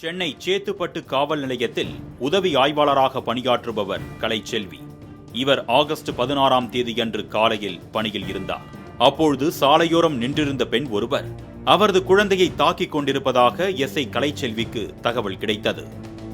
சென்னை சேத்துப்பட்டு காவல் நிலையத்தில் உதவி ஆய்வாளராக பணியாற்றுபவர் கலைச்செல்வி. இவர் ஆகஸ்ட் பதினாறாம் தேதியன்று காலையில் பணியில் இருந்தார். அப்பொழுது சாலையோரம் நின்றிருந்த பெண் ஒருவர் அவரது குழந்தையை தாக்கிக் கொண்டிருப்பதாக எஸ்ஐ கலைச்செல்விக்கு தகவல் கிடைத்தது.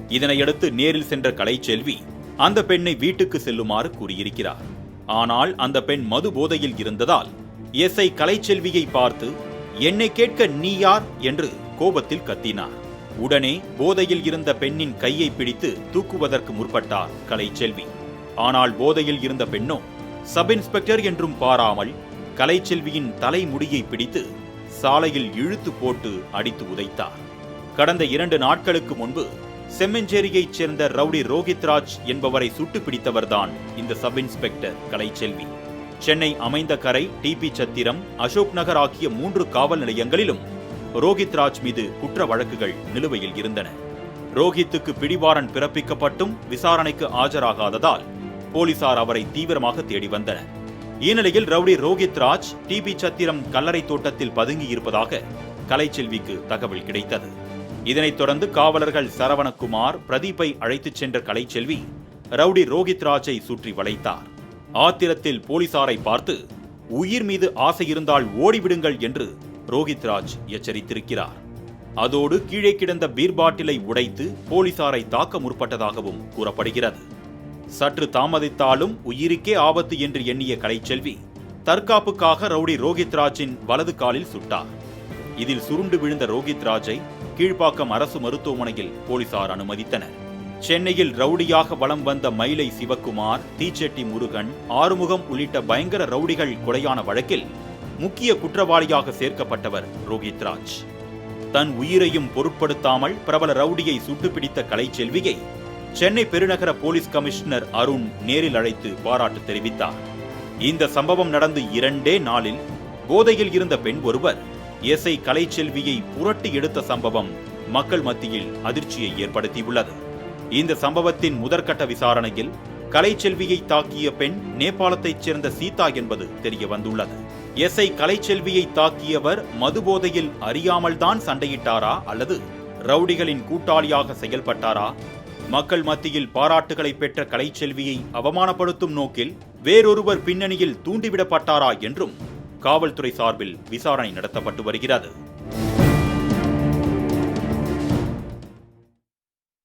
இதனையடுத்து நேரில் சென்ற கலைச்செல்வி அந்த பெண்ணை வீட்டுக்கு செல்லுமாறு கூறியிருக்கிறார். ஆனால் அந்த பெண் மது போதையில் இருந்ததால் எஸ்ஐ கலைச்செல்வியை பார்த்து என்னை கேட்க நீ யார்? என்று கோபத்தில் கத்தினார். உடனே போதையில் இருந்த பெண்ணின் கையை பிடித்து தூக்குவதற்கு முற்பட்டார் கலைச்செல்வி ஆனால் போதையில் இருந்த பெண்ணோ சப் இன்ஸ்பெக்டர் என்றும் பாராமல் கலைச்செல்வியின் தலைமுடியை பிடித்து சாலையில் இழுத்து போட்டு அடித்து உதைத்தார். கடந்த இரண்டு நாட்களுக்கு முன்பு செம்மஞ்சேரியைச் சேர்ந்த ரவுடி ரோஹித்ராஜ் என்பவரை சுட்டு பிடித்தவர்தான் இந்த சப் இன்ஸ்பெக்டர் கலைச்செல்வி சென்னை அமைந்த கரை டிபி சத்திரம் அசோக் நகர் ஆகிய மூன்று காவல் நிலையங்களிலும் ரோஹித் ராஜ் மீது குற்ற வழக்குகள் நிலுவையில் இருந்தன. ரோஹித்துக்கு பிடிவாரன் பிறப்பிக்கப்பட்டும் விசாரணைக்கு ஆஜராகாததால் போலீசார் அவரை தீவிரமாக தேடி வந்தனர். இந்நிலையில் ரவுடி ரோஹித் ராஜ் டிபி சத்திரம் கல்லறை தோட்டத்தில் பதுங்கி இருப்பதாக கலைச்செல்விக்கு தகவல் கிடைத்தது. இதனைத் தொடர்ந்து காவலர்கள் சரவணகுமார் பிரதீப்பை அழைத்துச் சென்ற கலைச்செல்வி ரவுடி ரோஹித் ராஜை சுற்றி வளைத்தார். ஆத்திரத்தில் போலீசாரை பார்த்து உயிர் மீது ஆசை இருந்தால் ஓடிவிடுங்கள் என்று ரோஹித் ராஜ் எச்சரித்திருக்கிறார். அதோடு கீழே கிடந்த பீர் பாட்டிலை உடைத்து போலீசாரை தாக்க முற்பட்டதாகவும் கூறப்படுகிறது. சற்று தாமதித்தாலும் உயிருக்கே ஆபத்து என்று எண்ணிய கலைச்செல்வி தற்காப்புக்காக ரவுடி ரோஹித் ராஜின் வலது காலில் சுட்டார். இதில் சுருண்டு விழுந்த ரோஹித் ராஜை கீழ்ப்பாக்கம் அரசு மருத்துவமனையில் போலீசார் அனுமதித்தனர். சென்னையில் ரவுடியாக வலம் வந்த மயிலை சிவக்குமார் தீச்செட்டி முருகன் ஆறுமுகம் உள்ளிட்ட பயங்கர ரவுடிகள் கொலையான வழக்கில் முக்கிய குற்றவாளியாக சேர்க்கப்பட்டவர் ரோஹித் ராஜ். தன் உயிரையும் பொருட்படுத்தாமல் பிரபல ரவுடியை சுட்டுப்பிடித்த கலைச்செல்வியை சென்னை பெருநகர போலீஸ் கமிஷனர் அருண் நேரில் அழைத்து பாராட்டு தெரிவித்தார். இந்த சம்பவம் நடந்து இரண்டே நாளில் போதையில் இருந்த பெண் ஒருவர் எஸ்ஐ கலைச்செல்வியை புரட்டி எடுத்த சம்பவம் மக்கள் மத்தியில் அதிர்ச்சியை ஏற்படுத்தியுள்ளது. இந்த சம்பவத்தின் முதற்கட்ட விசாரணையில் கலைச்செல்வியை தாக்கிய பெண் நேபாளத்தைச் சேர்ந்த சீதா என்பது தெரிய வந்துள்ளது. எஸ்ஐ கலைச்செல்வியை தாக்கியவர் மதுபோதையில் அறியாமல்தான் சண்டையிட்டாரா அல்லது ரவுடிகளின் கூட்டாளியாக செயல்பட்டாரா? மக்கள் மத்தியில் பாராட்டுகளை பெற்ற கலைச்செல்வியை அவமானப்படுத்தும் நோக்கில் வேறொருவர் பின்னணியில் தூண்டிவிடப்பட்டாரா என்றும் காவல்துறை சார்பில் விசாரணை நடத்தப்பட்டு வருகிறது.